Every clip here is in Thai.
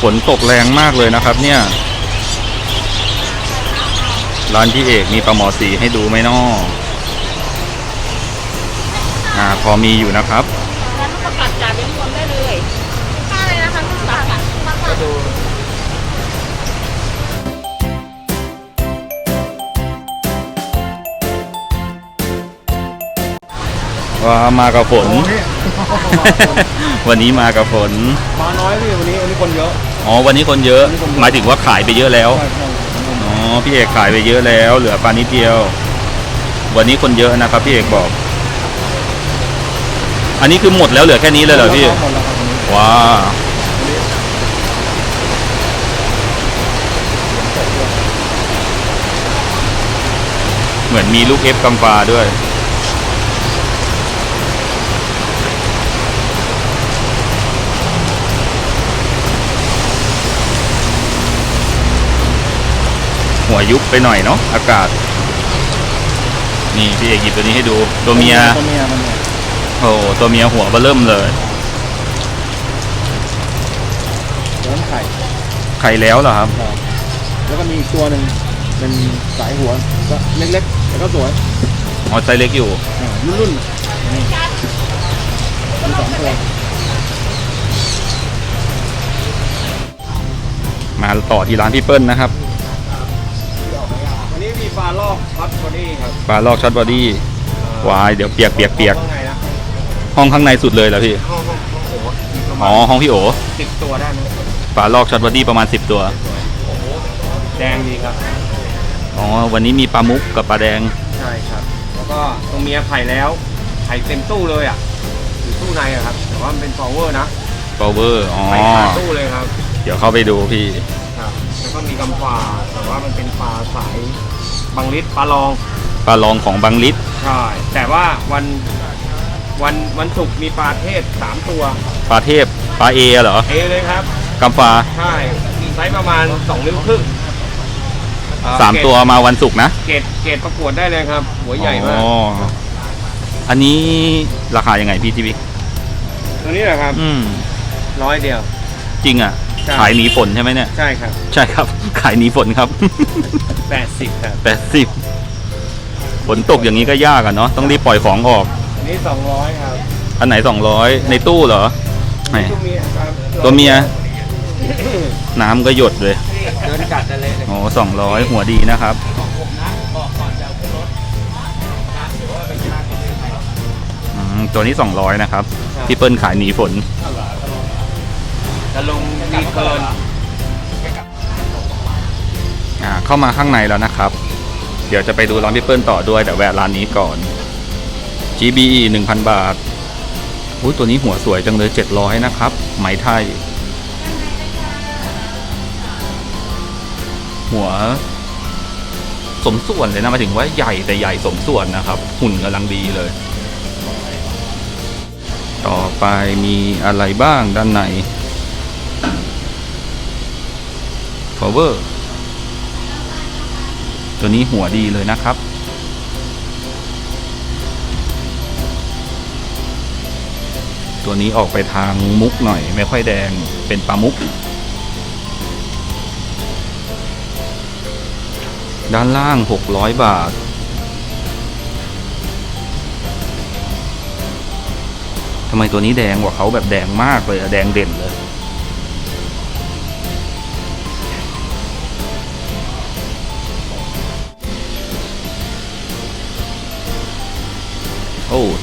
ฝนตกแรงมากเลยนะครับ เนี่ย ร้านพี่เอกมีปลาหมอสีให้ดูไหมน้ออ่าพอมีอยู่นะครับงั้นประกาศจ่ายเป็นรวมได้เลยค่าอะไรนะคะลูกสาวประกาศว่ามากับฝนโอ้นี่วันนี้มากับฝน มาน้อยพี่วันนี้วันนี้ คนเยอะ อ๋อวันนี้คนเยอะวันนี้คนเยอะ หมายถึงว่าขายไปเยอะแล้วใช่ใช่อ๋อพี่เอกขายไปเยอะแล้ว เหลือปลานิดเดียว วันนี้คนเยอะนะครับพี่เอกบอก อันนี้คือหมดแล้วเหลือแค่นี้เลยเหรอพี่หมดแล้วครับวันนี้ว้าเหมือนมีลูกเอฟกำปาด้วย หัวยุบไปหน่อยเนาะอากาศ นี่พี่เอกหยิบตัวนี้ให้ดู ตัวเมียตัวเมียมันเนี่ยโอ้ตัวเมียหัวเบอเริ่มเลยตัวนั้นไข่ไข่แล้วเหรอครับครับ แล้วก็มีอีกตัวหนึ่งเป็นสายหัวก็เล็กๆแล้วก็สวยอ๋อไซส์เล็กอยู่อ่ารุ่นรุ่นๆนี่มีสองตัวมาต่อที่ร้านพี่เปิ้ลนะครับ ปลาลอกช็อตบอดี้วายเดี๋ยวเปียกเปียกเปียกข้างในนะห้องข้างในสุดเลยเหรอพี่ห้องห้องห้องโอ้โหมีประมาอ๋อณห้องพี่โอสิบตัวได้ไหมปลาลอกช็อตบอดี้ประมาณ 10 ตัวแดงดีครับ อ๋อวันนี้มีปลามุกกับปลาแดงใช่ครับ แล้วก็ตัวเมียไข่แล้วไข่เต็มตู้เลยอะอยู่ตู้ในอะครับ แต่ว่ามันเป็นฟอเวอร์นะ p อเวอร์อ๋อไข่คาตู้เลยครับ เดี๋ยวเข้าไปดูพี่ครับ แล้วก็มีกำปลาแต่ว่ามันเป็นปลาสายบางลิตรปลาลอง ปลาลองของบางลิตรใช่แต่ว่าวันวันวันศุกร์มีปลาเทศสามตัวปลาเทพปลาเอเหรอเอเลยครับ กำปาใช่ไซส์ประมาณสองนิ้วครึ่งเอ่อสามเกรดตัวมาวันศุกร์นะเกรดเกรดประกวดได้เลยครับ หัวใหญ่มากอ๋ออันนี้ราคายังไงพี่ทีวีตัวนี้แหละครับอืม ร้อยเดียว จริงอะ ใช่ ขายหนีฝนใช่ไหมเนี่ย ใช่ครับใช่ครับ ขายหนีฝนครับ แปดสิบครับ แปดสิบ ฝนตกอย่างนี้ก็ยากอะเนาะต้องรีบปล่อยของออก อันนี้สองร้อยครับอันไหนสองร้อยในตู้เหรอแหมตัวเมียครับตัวเมีย น้ำก็หยดเลยเดินกัดได้เลยเลยโอ้สองร้อยหัวดีนะครับ อืมตัวนี้สองร้อยนะครับ พี่เปิ้ลขายหนีฝนจะลงดีเกิน อ่าเข้ามาข้างในแล้วนะครับ เดี๋ยวจะไปดูร้านพี่เปิ้ลต่อด้วยแต่แวะร้านนี้ก่อน GBE 1,000 บาทอุ้ยตัวนี้หัวสวยจังเลย 700 นะครับ ไหมไทย หัว สมส่วนเลยนะมาถึงว่าใหญ่แต่ใหญ่สมส่วนนะครับ หุ่นกำลังดีเลย ต่อไปมีอะไรบ้างด้านใน power ตัวนี้หัวดีเลยนะครับ ตัวนี้ออกไปทางมุกหน่อย ไม่ค่อยแดงเป็นปลามุก ด้านล่าง 600 บาท ทำไมตัวนี้แดงกว่าเขาแบบแดงมากเลยอะแดงเด่นเลย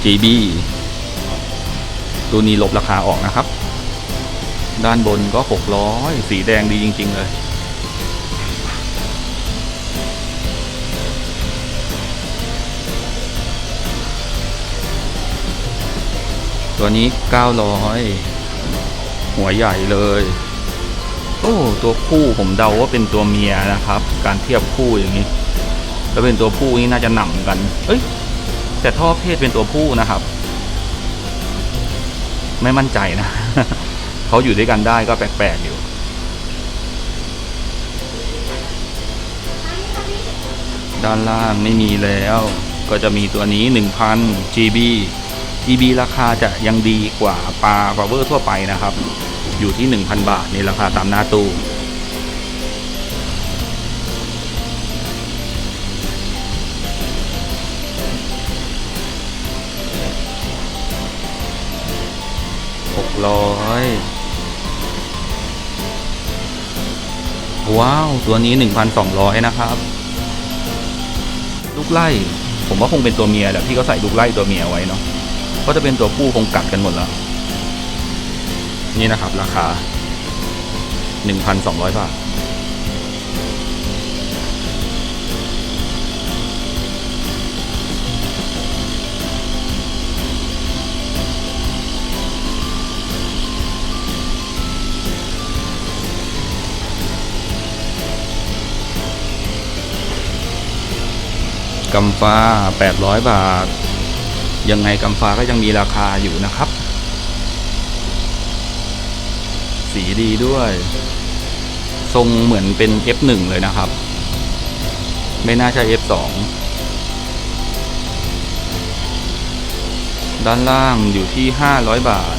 GB ตัวนี้ลบราคาออกนะครับ ด้านบนก็ 600 สีแดงดีจริง ๆ เลย ตัวนี้ 900 หัวใหญ่เลย โอ้ ตัวผู้ผมเดาว่าเป็นตัวเมียนะครับ การเทียบคู่อย่างนี้ แล้วเป็นตัวผู้นี่น่าจะหน่ำกัน เอ้ย แต่ท่อเพศเป็นตัวผู้นะครับ ไม่มั่นใจนะเขาอยู่ด้วยกันได้ก็แปลกๆอยู่ ด้านล่างไม่มีแล้ว ก็จะมีตัวนี้ 1,000 GB GB ราคาจะยังดีกว่าปลา power ทั่วไปนะครับ อยู่ที่ 1,000 บาทในราคาตามหน้าตู้ ร้อยว้าว ตัวนี้ 1,200 นะครับ ลูกไล่ ผมว่าคงเป็นตัวเมียแหละพี่ก็ใส่ลูกไล่ตัวเมียไว้เนาะเพราะจะเป็นตัวผู้คงกัดกันหมดแล้ว นี่นะครับ ราคา 1,200 บาท กำฟ้า 800 บาท ยังไงกำฟ้าก็ยังมีราคาอยู่นะครับ สีดีด้วย ทรงเหมือนเป็น F1 เลยนะครับ ไม่น่าใช่ F2 ด้านล่างอยู่ที่ 500 บาท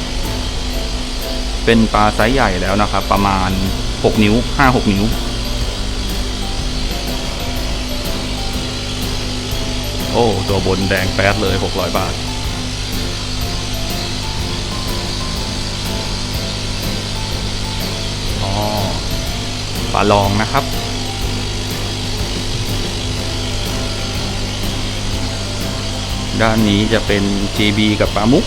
เป็นปลาไซส์ใหญ่แล้วนะครับ ประมาณ 6 นิ้ว 5-6 นิ้ว โอ้ ตัวบนแดงแป๊ดเลย 600 บาท อ๋อปลาลองนะครับ ด้านนี้จะเป็น GB กับปลามุก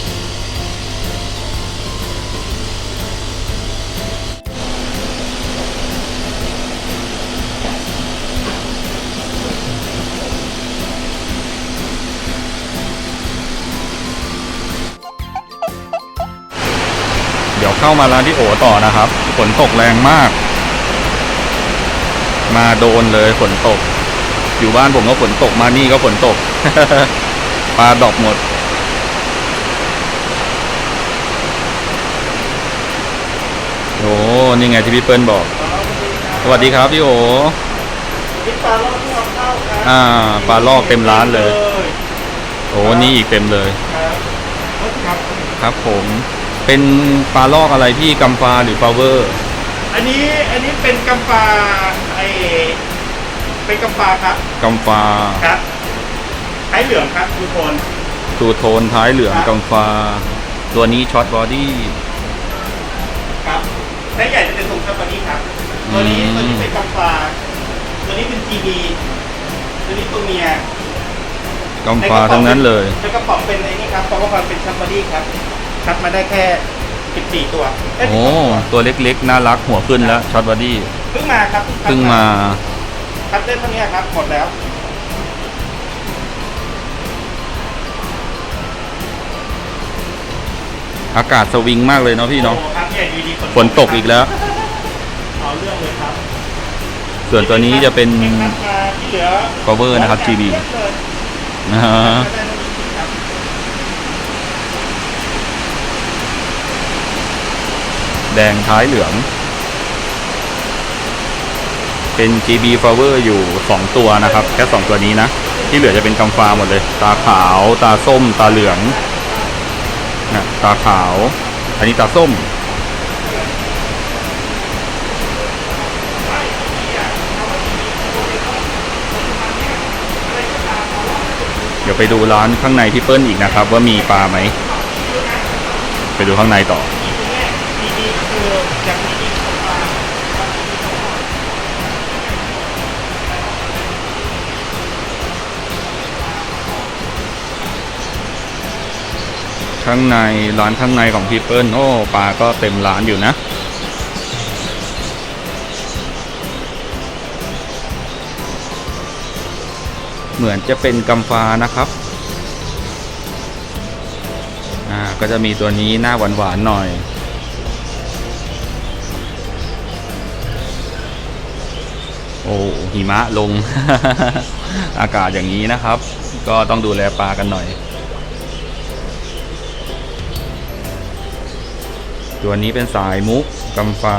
ยวเข้ามาร้านที่โอต่อนะครับฝนตกแรงมาก มาโดนเลยฝนตก อยู่บ้านผมก็ฝนตกมานี่ก็ฝนตกปลาดอกหมด โอ้นี่ไงที่พี่เปิ้ลบอก สวัสดีครับพี่โอนี่ปลาลอกที่เราเข้าครับอ่าปลาลอกเต็มร้านเลย โอ้นี่อีกเต็มเลย ครับครับครับผม เป็นปลาลอกอะไรพี่กัมฟาหรือฟลาเวอร์ อันนี้อันนี้เป็นกำปาไอเป็นกำปาครับกัมฟาครับไอ้เหลืองครับทุกคนตูโทนท้ายเหลืองกัมฟาตัวนี้ช็อตบอดี้ครับไส้ใหญ่จะเป็นทรงครับตัวนี้ครับ ตัวนี้อืมตัวนี้เป็นกำปาตัวนี้เป็น GB ตัวนี้ตัวเมียกัมฟาทั้งนั้นเลยในกระป๋องเป็นไอ้นี่ครับเพราะว่ามันเป็นชัมบอดี้ครับ คัดมาได้แค่ 14 ตัวเยโอ้12ตัวเล็กๆ น่ารักหัวขึ้นแล้วช็อตบอดี้เพิ่งมาครับเพิ่งมา คัดได้เท่านี้ครับหมดแล้ว อากาศสวิงมากเลยเนาะพี่เนาะ โอ้ครับใหญ่ดีดีฝนตกอีกแล้ว เอาเรื่องเลยครับส่วนตัวนี้จะเป็นคัดมาที่เหลือ cover นะครับ GB นะฮะแด ดงท้ายเหลือง เป็น GB flower อยู่ 2 ตัวนะครับ แค่ 2 ตัวนี้นะ ที่เหลือจะเป็นกัมฟาหมดเลย ตาขาว ตาส้ม ตาเหลืองนะตาขาว อันนี้ตาส้ม เดี๋ยวไปดูร้านข้างในพี่เปิ้ลอีกนะครับ ว่ามีปลาไหม ไปดูข้างในต่อ ข้างในร้านข้างในของพี่เปิ้ลโอ้ปลาก็เต็มร้านอยู่นะ เหมือนจะเป็นกัมฟานะครับอ่าก็จะมีตัวนี้หน้าหวานๆหน่อย โอ้หิมะลง อากาศอย่างนี้นะครับ ก็ต้องดูแลปลากันหน่อย ตัวนี้เป็นสายมุกกำฟ้า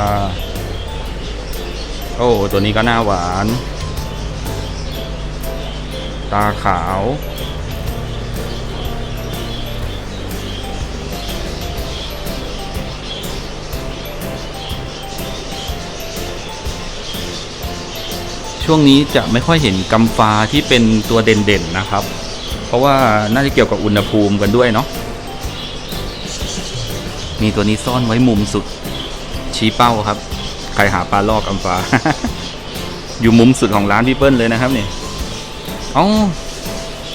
โอ้ตัวนี้ก็หน้าหวาน ตาขาว ช่วงนี้จะไม่ค่อยเห็นกำฟ้าที่เป็นตัวเด่นๆนะครับ เพราะว่าน่าจะเกี่ยวกับอุณหภูมิกันด้วยเนาะ มีตัวนี้ซ่อนไว้มุมสุด ชี้เป้าครับ ใครหาปลาลอกกำฟ้า อยู่มุมสุดของร้านพี่เปิ้ลเลยนะครับเนี่ยอ๋อ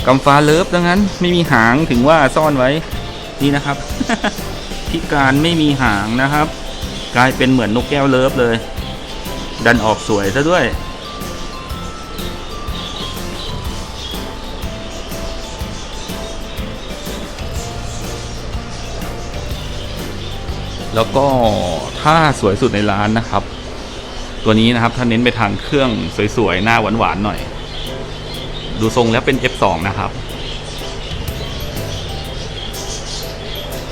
กำฟ้าเลิฟดังนั้น ไม่มีหางถึงว่าซ่อนไว้นี่นะครับพิการไม่มีหางนะครับ กลายเป็นเหมือนนกแก้วเลิฟเลย ดันออกสวยซะด้วย แล้วก็ถ้าสวยสุดในร้านนะครับ ตัวนี้นะครับถ้าเน้นไปทางเครื่องสวยๆ หน้าหวานๆหน่อย ดูทรงแล้วเป็น F2 นะครับ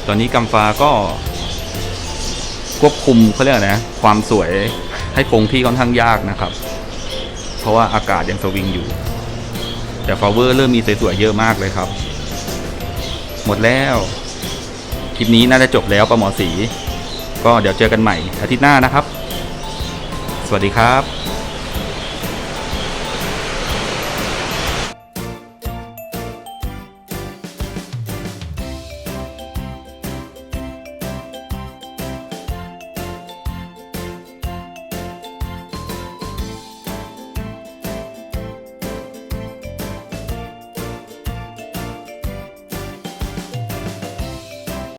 ตอนนี้กำฟ้าก็ ควบคุมเขาเรียกอะไรนะ ความสวยให้คงที่ค่อนข้างยากนะครับ เพราะว่าอากาศยังสวิงอยู่ แต่ฟลาเวอร์เริ่มมีสวยๆเยอะมากเลยครับ หมดแล้วคลิปนี้น่าจะจบแล้วประหมอสี ก็เดี๋ยวเจอกันใหม่อาทิตย์หน้านะครับ สวัสดีครับ